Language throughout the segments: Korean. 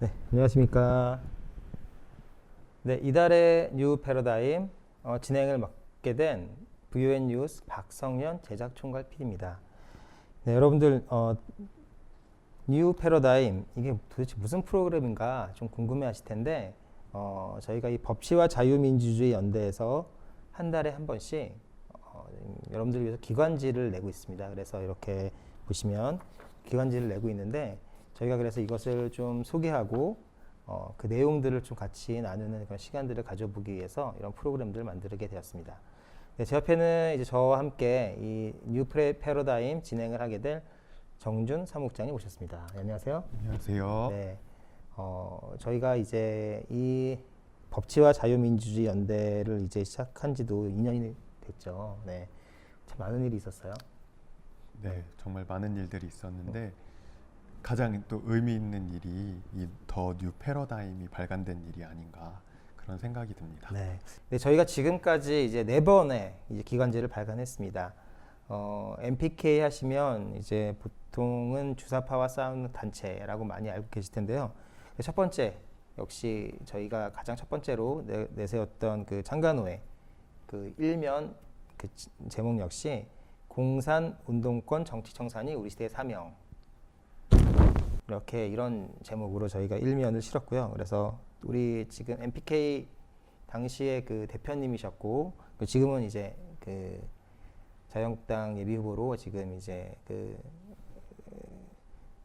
네, 안녕하십니까. 네, 이달의 뉴 패러다임 어, 진행을 맡게 된 VON 뉴스 박성현 제작 총괄 PD입니다. 네, 여러분들 어, 뉴 패러다임 이게 도대체 무슨 프로그램인가 좀 궁금해하실 텐데 어, 저희가 이 법치와 자유민주주의 연대에서 한 달에 한 번씩 어, 여러분들 위해서 기관지를 내고 있습니다. 그래서 이렇게 보시면 기관지를 내고 있는데 저희가 그래서 이것을 좀 소개하고 어, 그 내용들을 좀 같이 나누는 그런 시간들을 가져보기 위해서 이런 프로그램들을 만들게 되었습니다. 네, 제 옆에는 이제 저와 함께 이 뉴 패러다임 진행을 하게 될 정준 사무국장님 오셨습니다. 네, 안녕하세요. 안녕하세요. 네, 어, 저희가 이제 이 법치와 자유민주주의 연대를 이제 시작한 지도 2년이 됐죠. 네, 참 많은 일이 있었어요. 네, 정말 많은 일들이 있었는데 가장 또 의미 있는 일이 이더 뉴 패러다임이 발간된 일이 아닌가 그런 생각이 듭니다. 네. 네, 저희가 지금까지 이제 네 번의 이제 기관지를 발간했습니다. 어, MPK 하시면 이제 보통은 주사파와 싸우는 단체라고 많이 알고 계실 텐데요. 첫 번째 역시 저희가 가장 첫 번째로 내, 내세웠던 그 창간호의 그 일면 그 지- 제목 역시 공산 운동권 정치 청산이 우리 시대의 사명 이렇게 이런 제목으로 저희가 일면을 실었고요. 그래서 우리 지금 MPK 당시에 그 대표님이셨고 그 지금은 이제 그 자유한국당 예비 후보로 지금 이제 그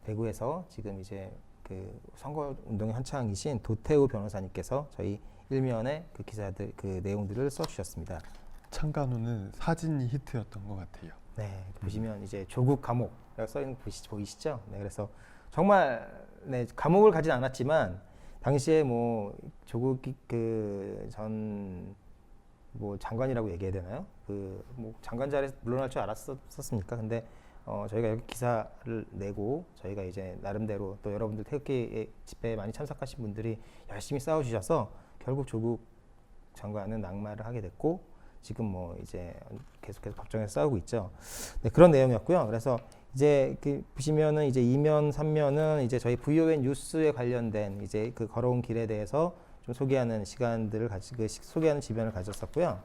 대구에서 지금 이제 그 선거 운동에 한창이신 도태우 변호사님께서 저희 일면에 그 기사들 그 내용들을 써주셨습니다. 창간호는 사진이 히트였던 것 같아요. 네, 보시면 이제 조국 감옥이라고 써 있는 거 보이시죠? 네, 그래서 정말 네, 감옥을 가진 않았지만 당시에 뭐 조국이 그전 뭐 장관이라고 얘기해야 되나요? 그 뭐 장관 자리에서 물러날 줄 알았었습니까? 근데 어, 저희가 여기 기사를 내고 저희가 이제 나름대로 또 여러분들 태극기 집회에 많이 참석하신 분들이 열심히 싸워주셔서 결국 조국 장관은 낙마를 하게 됐고 지금 뭐 이제 계속해서 법정에서 싸우고 있죠. 네, 그런 내용이었고요. 그래서 이제 그 보시면은 이제 2면, 3면은 이제 저희 VON 뉴스에 관련된 이제 그 걸어온 길에 대해서 좀 소개하는 시간들을 가지 그 시- 소개하는 지변을 가졌었고요.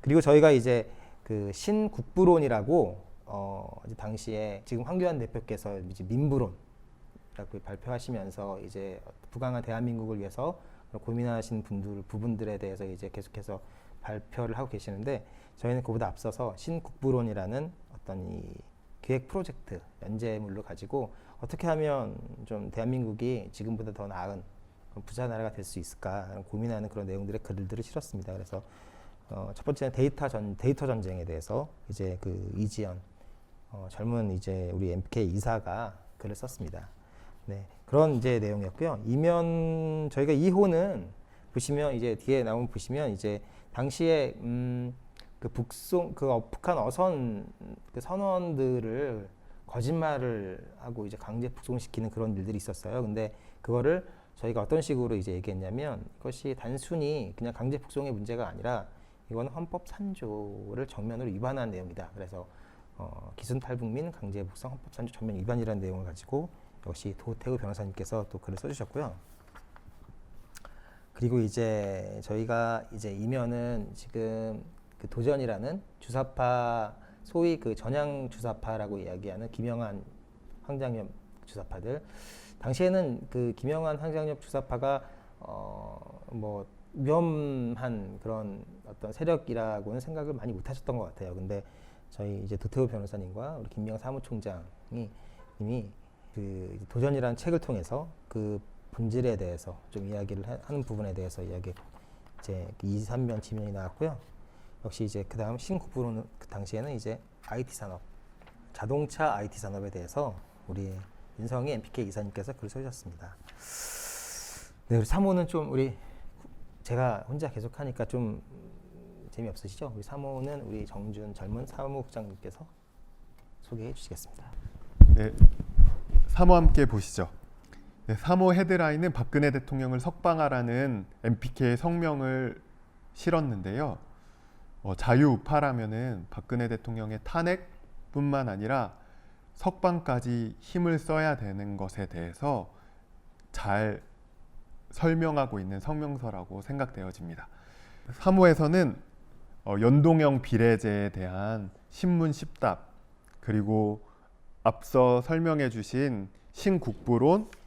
그리고 저희가 이제 그 신국부론이라고 어 당시에 지금 황교안 대표께서 이제 민부론라고 발표하시면서 이제 부강한 대한민국을 위해서 고민하신 분들 부분들에 대해서 이제 계속해서 발표를 하고 계시는데 저희는 그보다 앞서서 신국부론이라는 어떤 이 기획 프로젝트 연재물로 가지고 어떻게 하면 좀 대한민국이 지금보다 더 나은 부자 나라가 될 수 있을까 고민하는 그런 내용들의 글들을 실었습니다. 그래서 어, 첫 번째는 데이터 전 데이터 전쟁에 대해서 이제 그 이지연 어, 젊은 이제 우리 MK 이사가 글을 썼습니다. 네 그런 이제 내용이었고요. 이면 저희가 2호는 보시면 이제 뒤에 나오면 보시면 이제 당시에 음, 그 북송 그 어- 북한 어선 그 선원들을 거짓말을 하고 이제 강제 북송시키는 그런 일들이 있었어요. 근데 그거를 저희가 어떤 식으로 이제 얘기했냐면 이것이 단순히 그냥 강제 북송의 문제가 아니라 이거는 헌법 3조를 정면으로 위반한 내용이다. 그래서 어, 기순 탈북 민 강제 북송 헌법 3조 전면 위반이라는 내용을 가지고 역시 도태우 변호사님께서 또 글을 써주셨고요. 그리고 이제 저희가 이제 이면은 지금 그 도전이라는 주사파 소위 그 전향 주사파라고 이야기하는 김영한 황장엽 주사파들 당시에는 그 김영한 황장엽 주사파가 어뭐 위험한 그런 어떤 세력이라고는 생각을 많이 못하셨던 것 같아요. 근데 저희 이제 도태우 변호사님과 우리 김명 사무총장이 이미 그 도전이라는 책을 통해서 그 본질에 대해서 좀 이야기를 하- 하는 부분에 대해서 이야기 이제 그 2, 3면 지면이 나왔고요. 역시 이제 그 다음 신국부로는 그 당시에는 이제 IT 산업, 자동차 IT 산업에 대해서 우리 윤성희 MPK 이사님께서 글을 써주셨습니다. 네, 우리 3호는 좀 우리 제가 혼자 계속 하니까 좀 재미없으시죠? 우리 3호는 우리 정준 젊은 사무국장님께서 소개해 주시겠습니다. 네, 3호 함께 보시죠. 네, 3호 헤드라인은 박근혜 대통령을 석방하라는 MPK의 성명을 실었는데요. 어, 자유우파라면은 박근혜 대통령의 탄핵뿐만 아니라 석방까지 힘을 써야 되는 것에 대해서 잘 설명하고 있는 성명서라고 생각되어집니다. 3호에서는 어, 연동형 비례제에 대한 신문 10답 그리고 앞서 설명해 주신 신국부론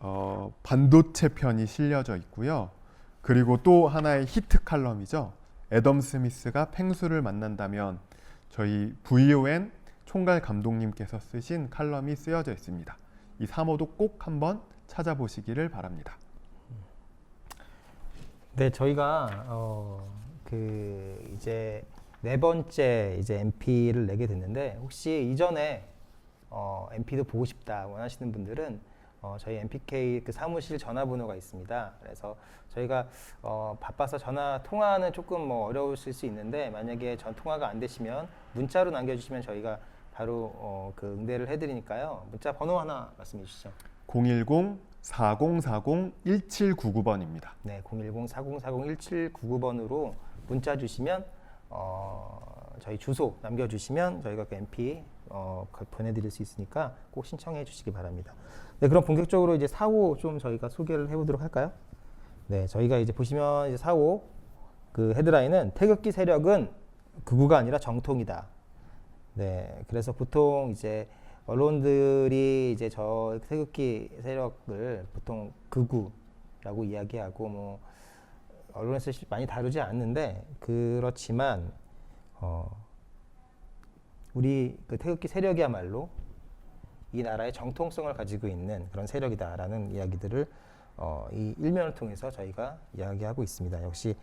어, 반도체 편이 실려져 있고요. 그리고 또 하나의 히트 칼럼이죠. 애덤 스미스가 펭수를 만난다면 저희 VON 총괄 감독님께서 쓰신 칼럼이 쓰여져 있습니다. 이 3호도 꼭 한번 찾아보시기를 바랍니다. 네, 저희가 어, 그 이제 네 번째 이제 MP를 내게 됐는데 혹시 이전에 어, MP도 보고 싶다 원하시는 분들은 어, 저희 MPK 그 사무실 전화번호가 있습니다. 그래서 저희가 어, 바빠서 전화 통화는 조금 뭐 어려우실 수 있는데 만약에 전 통화가 안 되시면 문자로 남겨주시면 저희가 바로 어, 그 응대를 해드리니까요. 문자 번호 하나 말씀해 주시죠. 010-4040-1799번입니다. 네, 010-4040-1799번으로 문자 주시면 어, 저희 주소 남겨주시면 저희가 그 MP 어, 그 보내드릴 수 있으니까 꼭 신청해 주시기 바랍니다. 네, 그럼 본격적으로 이제 4호 좀 저희가 소개를 해보도록 할까요? 네, 저희가 이제 보시면 이제 4호 그 헤드라인은 태극기 세력은 극우가 아니라 정통이다. 네, 그래서 보통 이제 언론들이 이제 저 태극기 세력을 보통 극우라고 이야기하고 뭐 언론에서 시- 많이 다루지 않는데 그렇지만 어 우리 그 태극기 세력이야말로 이 나라의 정통성을 가지고 있는 그런 세력이다라는 이야기들을 어, 이 일면을 통해서 저희가 이야기하고 있습니다. 역시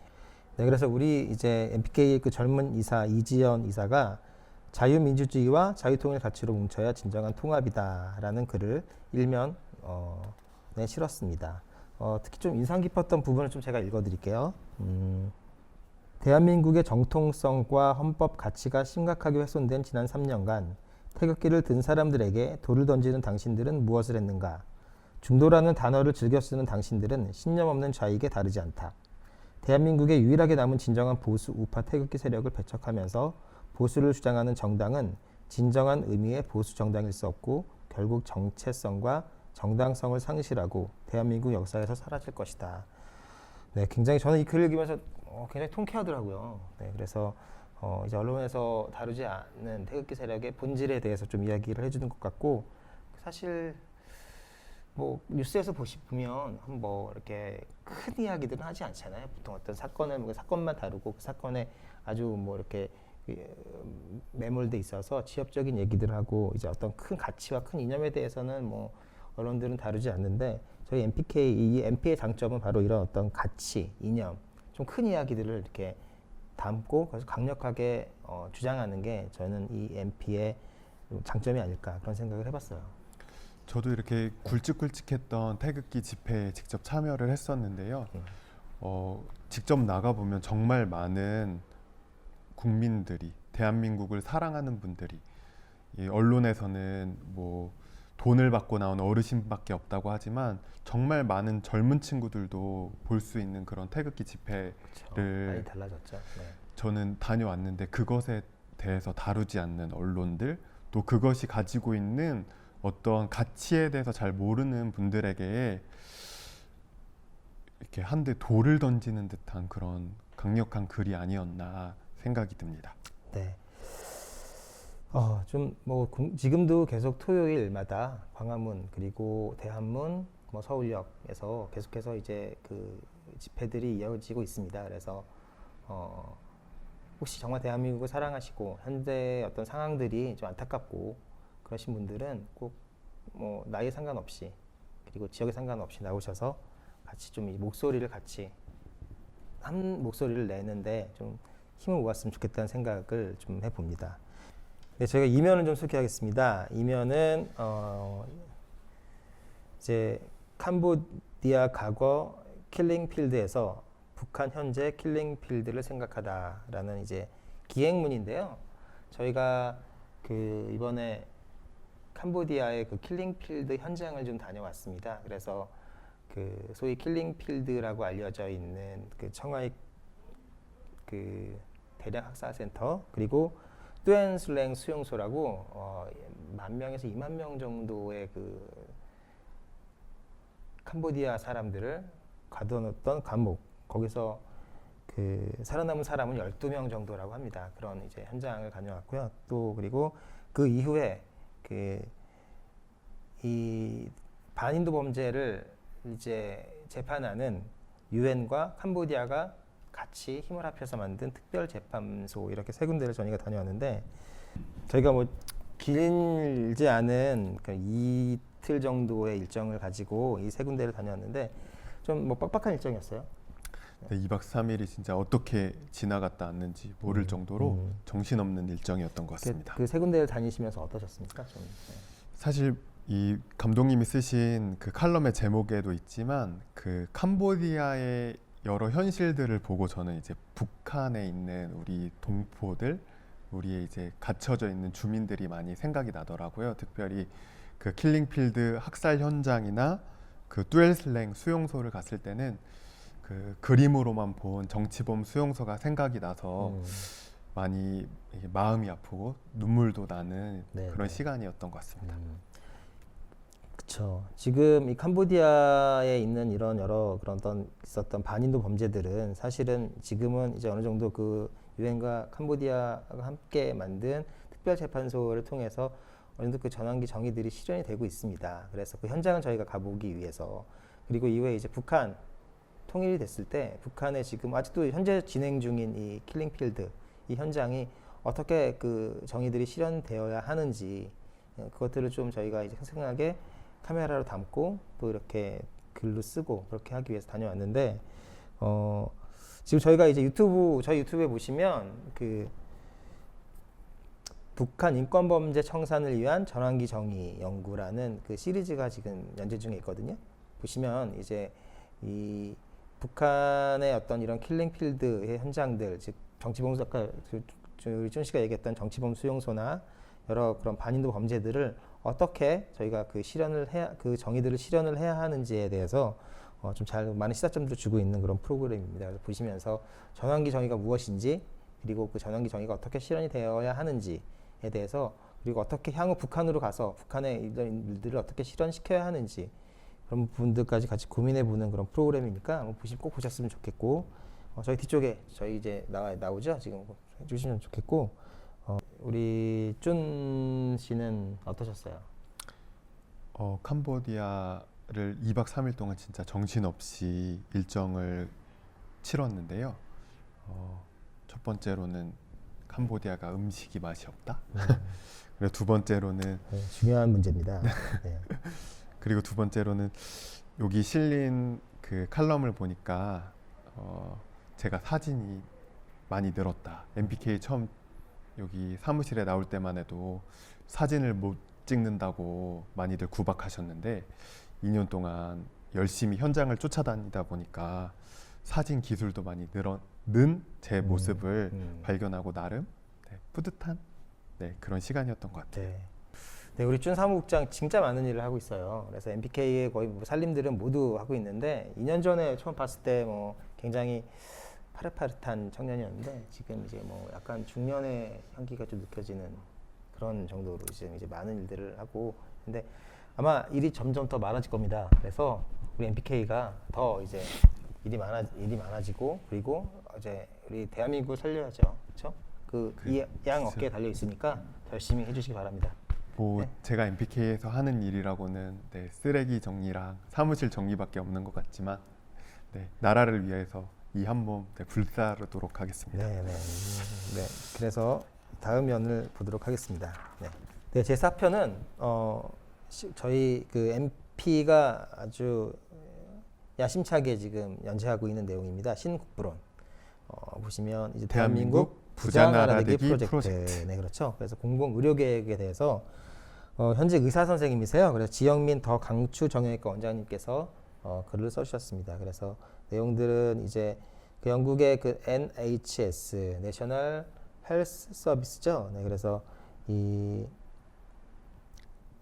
네, 그래서 우리 이제 MPK 그 젊은 이사 이지연 이사가 자유민주주의와 자유통일 가치로 뭉쳐야 진정한 통합이다라는 글을 일면 어, 네, 실었습니다. 어, 특히 좀 인상 깊었던 부분을 좀 제가 읽어드릴게요. 음, 대한민국의 정통성과 헌법 가치가 심각하게 훼손된 지난 3년간 태극기를 든 사람들에게 돌을 던지는 당신들은 무엇을 했는가? 중도라는 단어를 즐겨 쓰는 당신들은 신념 없는 좌익에 다르지 않다. 대한민국에 유일하게 남은 진정한 보수 우파 태극기 세력을 배척하면서 보수를 주장하는 정당은 진정한 의미의 보수 정당일 수 없고 결국 정체성과 정당성을 상실하고 대한민국 역사에서 사라질 것이다. 네, 굉장히 저는 이 글을 읽으면서 어, 굉장히 통쾌하더라고요. 네, 그래서 어, 이제 언론에서 다루지 않는 태극기 세력의 본질에 대해서 좀 이야기를 해주는 것 같고 사실 뭐 뉴스에서 보시 보면 뭐 이렇게 큰 이야기들은 하지 않잖아요. 보통 어떤 사건을 뭐 사건만 다루고 그 사건에 아주 뭐 이렇게 예, 매몰돼 있어서 지엽적인 얘기들 하고 이제 어떤 큰 가치와 큰 이념에 대해서는 뭐 언론들은 다루지 않는데 저희 MPK 이 MP의 장점은 바로 이런 어떤 가치, 이념, 좀 큰 이야기들을 이렇게 담고 그래서 강력하게 어, 주장하는 게 저는 이 MP의 장점이 아닐까 그런 생각을 해봤어요. 저도 이렇게 굵직굵직했던 태극기 집회에 직접 참여를 했었는데요. 음. 어, 직접 나가 보면 정말 많은 국민들이 대한민국을 사랑하는 분들이 이 언론에서는 뭐 돈을 받고 나온 어르신밖에 없다고 하지만 정말 많은 젊은 친구들도 볼 수 있는 그런 태극기 집회. 네. 많이 달라졌죠. 네. 저는 다녀왔는데 그것에 대해서 다루지 않는 언론들 또 그것이 가지고 있는 어떤 가치에 대해서 잘 모르는 분들에게 이렇게 한 대 돌을 던지는 듯한 그런 강력한 글이 아니었나 생각이 듭니다. 네. 어, 좀뭐 지금도 계속 토요일마다 광화문 그리고 대한문 뭐 서울역에서 계속해서 이제 그 집회들이 이어지고 있습니다. 그래서 어, 혹시 정말 대한민국을 사랑하시고 현재 어떤 상황들이 좀 안타깝고 그러신 분들은 꼭 뭐 나이에 상관없이 그리고 지역에 상관없이 나오셔서 같이 좀 이 목소리를 같이 한 목소리를 내는데 좀 힘을 모았으면 좋겠다는 생각을 좀 해봅니다. 네, 저희가 이면을 좀 소개하겠습니다. 이면은 어, 이제 캄보디아 과거 킬링필드에서 북한 현재 킬링필드를 생각하다라는 이제 기행문인데요. 저희가 그 이번에 캄보디아의 그 킬링필드 현장을 좀 다녀왔습니다. 그래서 그 소위 킬링필드라고 알려져 있는 그 청하이 그 대량 학살 센터 그리고 뚜엔슬랭 수용소라고 어, 만 명에서 2만 명 정도의 그 캄보디아 사람들을 가둬놓던 감옥 거기서 그 살아남은 사람은 12명 정도라고 합니다. 그런 이제 현장을 다녀왔고요. 또 그리고 그 이후에 그 이 반인도 범죄를 이제 재판하는 유엔과 캄보디아가 같이 힘을 합해서 만든 특별 재판소 이렇게 세 군데를 저희가 다녀왔는데 저희가 뭐 길지 않은 그 이틀 정도의 일정을 가지고 이 세 군데를 다녀왔는데 좀 뭐 빡빡한 일정이었어요. 네, 2박 3일이 진짜 어떻게 지나갔다 왔는지 모를 음, 정도로 음. 정신없는 일정이었던 것 같습니다. 그세 군데를 다니시면서 어떠셨습니까? 좀, 네. 사실 이 감독님이 쓰신 그 칼럼의 제목에도 있지만 그 캄보디아의 여러 현실들을 보고 저는 이제 북한에 있는 우리 동포들 우리의 이제 갇혀져 있는 주민들이 많이 생각이 나더라고요. 특별히 그 킬링필드 학살 현장이나 그 뚜엘슬랭 수용소를 갔을 때는 그 그림으로만 본 정치범 수용소가 생각이 나서 음, 많이 마음이 아프고 눈물도 나는 네, 그런 네. 시간이었던 것 같습니다. 음. 그렇죠. 지금 이 캄보디아에 있는 이런 여러 그런 어떤 있었던 반인도 범죄들은 사실은 지금은 이제 어느 정도 그 유엔과 캄보디아가 함께 만든 특별 재판소를 통해서 어느 정도 그 전환기 정의들이 실현이 되고 있습니다. 그래서 그 현장은 저희가 가보기 위해서 그리고 이후에 이제 북한 통일이 됐을 때 북한에 지금 아직도 현재 진행 중인 이 킬링필드 이 현장이 어떻게 그 정의들이 실현되어야 하는지 어, 그것들을 좀 저희가 이제 생생하게 카메라로 담고 또 이렇게 글로 쓰고 그렇게 하기 위해서 다녀왔는데 어 지금 저희가 이제 유튜브 저희 유튜브에 보시면 그 북한 인권범죄 청산을 위한 전환기 정의 연구라는 그 시리즈가 지금 연재 중에 있거든요. 보시면 이제 이 북한의 어떤 이런 킬링필드의 현장들, 즉 정치범 아까 그- 준 씨가 얘기했던 정치범 수용소나 여러 그런 반인도 범죄들을 어떻게 저희가 그 실현을 해야 그 정의들을 실현을 해야 하는지에 대해서 어, 좀 잘 많은 시사점도 주고 있는 그런 프로그램입니다. 그래서 보시면서 전환기 정의가 무엇인지 그리고 그 전환기 정의가 어떻게 실현이 되어야 하는지에 대해서 그리고 어떻게 향후 북한으로 가서 북한의 이런 일들을 어떻게 실현시켜야 하는지 그런 부분들까지 같이 고민해 보는 그런 프로그램이니까 한번 보시 꼭 보셨으면 좋겠고 어, 저희 뒤쪽에 저희 이제 나와 나오죠 지금 해주시면 좋겠고 어, 우리 쭌 씨는 어떠셨어요? 어, 캄보디아를 2박 3일 동안 진짜 정신없이 일정을 치렀는데요. 어, 첫 번째로는 캄보디아가 음식이 맛이 없다. 그리고 두 번째로는 네, 중요한 문제입니다. 네. 그리고 두 번째로는 여기 실린 그 칼럼을 보니까 어, 제가 사진이 많이 늘었다. MPK 처음 여기 사무실에 나올 때만 해도 사진을 못 찍는다고 많이들 구박하셨는데 2년 동안 열심히 현장을 쫓아다니다 보니까 사진 기술도 많이 늘어는 제 음, 모습을 음. 발견하고 나름 네, 뿌듯한 네, 그런 시간이었던 것 같아요. 네. 네, 우리 준 사무국장 진짜 많은 일을 하고 있어요. 그래서 MPK의 거의 뭐 살림들은 모두 하고 있는데 2년 전에 처음 봤을 때 뭐 굉장히 파릇파릇한 청년이었는데 지금 이제 뭐 약간 중년의 향기가 좀 느껴지는 그런 정도로 지금 이제 많은 일들을 하고 근데 아마 일이 점점 더 많아질 겁니다. 그래서 우리 MPK가 더 이제 일이 많아 일이 많아지고 그리고 이제 우리 대한민국을 살려야죠. 그렇죠? 그이양 어깨에 달려 있으니까 더 열심히 해주시기 바랍니다. 뭐 네. 제가 MPK에서 하는 일이라고는 네, 쓰레기 정리랑 사무실 정리밖에 없는 것 같지만 네, 나라를 위해서 이 한 몸 네, 불사르도록 하겠습니다. 네, 네, 음, 네. 그래서 다음 면을 보도록 하겠습니다. 네, 네, 제 4편은 어, 시- 저희 그 MP가 아주 야심차게 지금 연재하고 있는 내용입니다. 신국부론 어, 보시면 이제 대한민국 대한민국 부자 부자 나라 나라 되기 되기 프로젝트. 프로젝트. 네, 그렇죠. 그래서 공공 의료 계획에 대해서 어, 현재 의사 선생님이세요. 그래서 지영민 더 강추 정형외과 원장님께서 어, 글을 써주셨습니다. 그래서 내용들은 이제 그 영국의 그 NHS 내셔널 헬스 서비스죠. 네, 그래서 이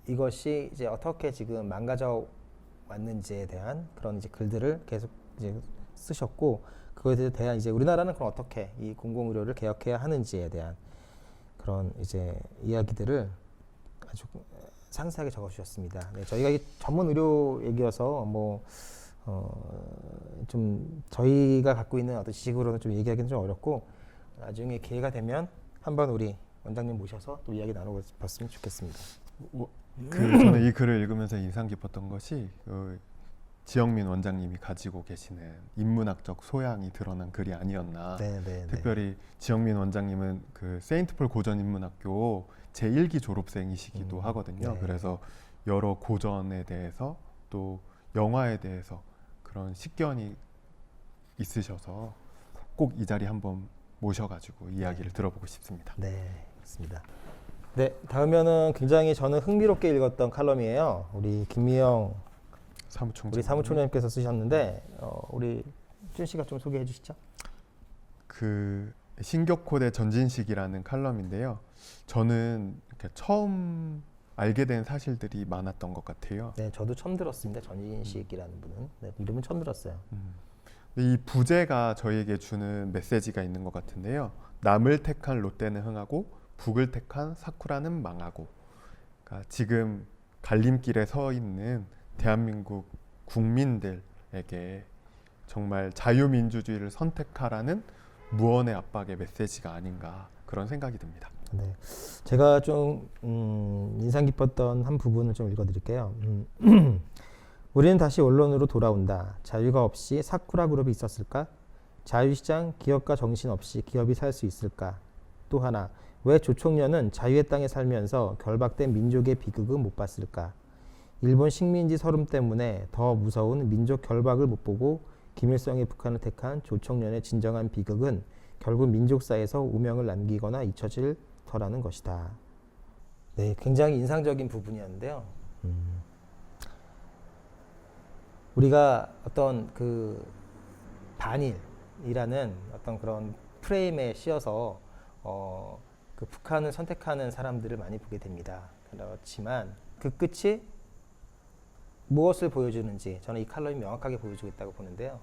이것이 이제 어떻게 지금 망가져 왔는지에 대한 그런 이제 글들을 계속 이제 쓰셨고 그것에 대한 이제 우리나라는 그럼 어떻게 이 공공의료를 개혁해야 하는지에 대한 그런 이제 이야기들을 아주 상세하게 적어주셨습니다. 네, 저희가 이 전문 의료 얘기여서 뭐 어, 좀 저희가 갖고 있는 어떤 지식으로는 좀 얘기하기는 좀 어렵고 나중에 기회가 되면 한번 우리 원장님 모셔서 또 이야기 나눠봤으면 좋겠습니다. 어, 그 저는 이 글을 읽으면서 인상 깊었던 것이 그 지영민 원장님이 가지고 계시는 인문학적 소양이 드러난 글이 아니었나. 네, 네, 네. 특별히 지영민 원장님은 그 세인트폴 고전 인문학교 제 1기 졸업생이시기도 음, 하거든요. 네. 그래서 여러 고전에 대해서 또 영화에 대해서 그런 식견이 있으셔서 꼭 이 자리 한번 모셔가지고 이야기를 들어보고 싶습니다. 네, 그렇습니다. 네, 다음에는 굉장히 저는 흥미롭게 읽었던 칼럼이에요. 우리 김미영 사무총장. 우리 사무총장님께서 쓰셨는데 어, 우리 준 씨가 좀 소개해 주시죠. 그 신격호대 전진식이라는 칼럼인데요. 저는 처음 알게 된 사실들이 많았던 것 같아요. 네, 저도 처음 들었습니다. 전인식이라는 분은 네, 이름은 처음 들었어요. 음. 이 부제가 저희에게 주는 메시지가 있는 것 같은데요. 남을 택한 롯데는 흥하고 북을 택한 사쿠라는 망하고. 그러니까 지금 갈림길에 서 있는 대한민국 국민들에게 정말 자유민주주의를 선택하라는 무언의 압박의 메시지가 아닌가 그런 생각이 듭니다. 네, 제가 좀 음, 인상 깊었던 한 부분을 좀 읽어드릴게요. 음, 우리는 다시 언론으로 돌아온다. 자유가 없이 사쿠라 그룹이 있었을까? 자유시장 기업가 정신 없이 기업이 살 수 있을까? 또 하나, 왜 조총련은 자유의 땅에 살면서 결박된 민족의 비극은 못 봤을까? 일본 식민지 서름 때문에 더 무서운 민족 결박을 못 보고 김일성이 북한을 택한 조총련의 진정한 비극은 결국 민족사에서 우명을 남기거나 잊혀질 터라는 것이다. 네, 굉장히 인상적인 부분이었는데요. 음. 우리가 어떤 그 반일이라는 어떤 그런 프레임에 씌어서 어, 그 북한을 선택하는 사람들을 많이 보게 됩니다. 그렇지만 그 끝이 무엇을 보여주는지 저는 이 칼럼이 명확하게 보여주고 있다고 보는데요.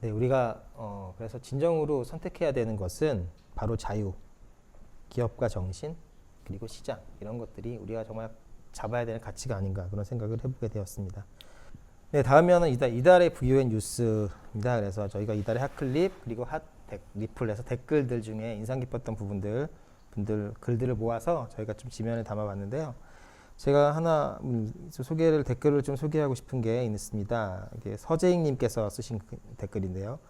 네, 우리가 어, 그래서 진정으로 선택해야 되는 것은 바로 자유, 기업가 정신, 그리고 시장 이런 것들이 우리가 정말 잡아야 되는 가치가 아닌가 그런 생각을 해보게 되었습니다. 네, 다음에는 이달, 이달의 VON 뉴스입니다. 그래서 저희가 이달의 핫클립 그리고 핫 댓- 리플에서 댓글들 중에 인상 깊었던 부분들 분들 글들을 모아서 저희가 좀 지면에 담아봤는데요. 제가 하나 음, 좀 소개를 댓글을 좀 소개하고 싶은 게 있습니다. 서재익님께서 쓰신 그 댓글인데요.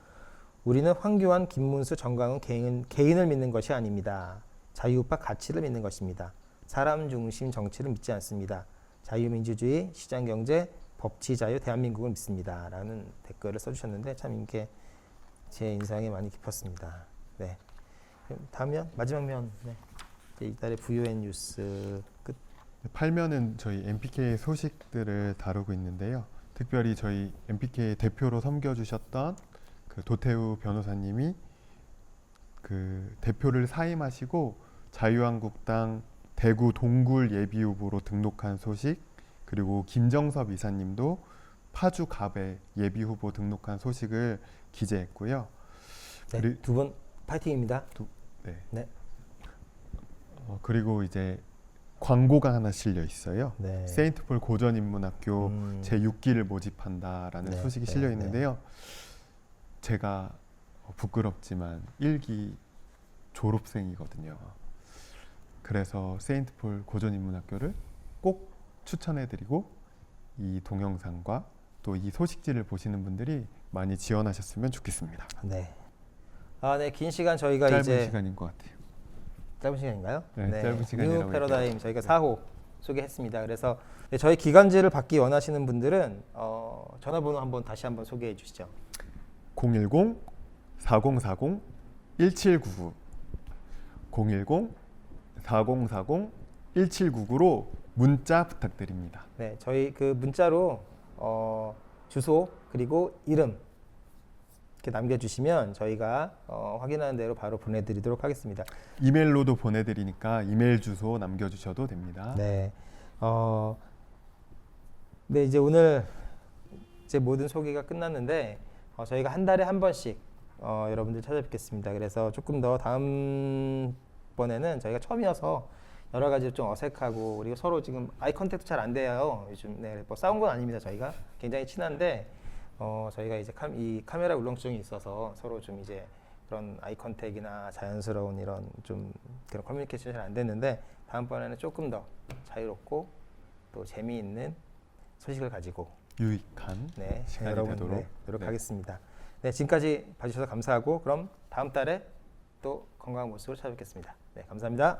우리는 황교안, 김문수, 정강은 개인, 개인을 믿는 것이 아닙니다. 자유파 가치를 믿는 것입니다. 사람 중심 정치를 믿지 않습니다. 자유민주주의, 시장경제, 법치 자유, 대한민국을 믿습니다. 라는 댓글을 써주셨는데 참 이게 제 인상에 많이 깊었습니다. 네. 다음 면, 마지막 면, 네. 이달의 VON 뉴스 끝. 8면은 저희 MPK 소식들을 다루고 있는데요. 특별히 저희 MPK 대표로 섬겨주셨던 그 도태우 변호사님이 그 대표를 사임하시고 자유한국당 대구 동굴 예비 후보로 등록한 소식 그리고 김정섭 이사님도 파주 갑에 예비 후보 등록한 소식을 기재했고요. 네, 그리- 두분 파이팅입니다. 네. 네. 어, 그리고 이제 광고가 하나 실려 있어요. 네. 세인트폴 고전 인문학교 음, 제 6기를 모집한다라는 네, 소식이 네, 실려 네. 있는데요. 제가 어, 부끄럽지만 1기 졸업생이거든요. 그래서 세인트폴 고전 인문학교를 꼭 추천해드리고 이 동영상과 또 이 소식지를 보시는 분들이 많이 지원하셨으면 좋겠습니다. 네. 아, 네, 긴 시간 저희가 짧은 이제 시간인 것 같아요. 짧은 시간인가요? 네, 짧은 시간이라고 뉴 패러다임. 저희가 4호 소개했습니다. 그래서 네, 저희 기간제를 받기 원하시는 분들은 어, 전화번호 한번 다시 한번 소개해 주시죠. 010 4040 1799 010 4040 1799로 문자 부탁드립니다. 네, 저희 그 문자로 어, 주소 그리고 이름 이렇게 남겨주시면 저희가 어, 확인하는 대로 바로 보내드리도록 하겠습니다. 이메일로도 보내드리니까 이메일 주소 남겨주셔도 됩니다. 네, 어, 네 이제 오늘 이제 모든 소개가 끝났는데 어, 저희가 한 달에 한 번씩 어, 여러분들 찾아뵙겠습니다. 그래서 조금 더 다음 번에는 저희가 처음이어서 여러 가지 좀 어색하고 그리고 서로 지금 아이 컨택도 잘 안 돼요. 요즘 네, 뭐 싸운 건 아닙니다. 저희가 굉장히 친한데 어, 저희가 이제 카, 이 카메라 울렁증이 있어서 서로 좀 이제 그런 아이 컨택이나 자연스러운 이런 좀 그런 커뮤니케이션이 잘 안 됐는데 다음번에는 조금 더 자유롭고 또 재미있는 소식을 가지고 유익한 네, 시간이 여러분 되도록 네, 네. 노력하겠습니다. 네, 지금까지 봐주셔서 감사하고 그럼 다음 달에 또 건강한 모습으로 찾아뵙겠습니다. 네, 감사합니다.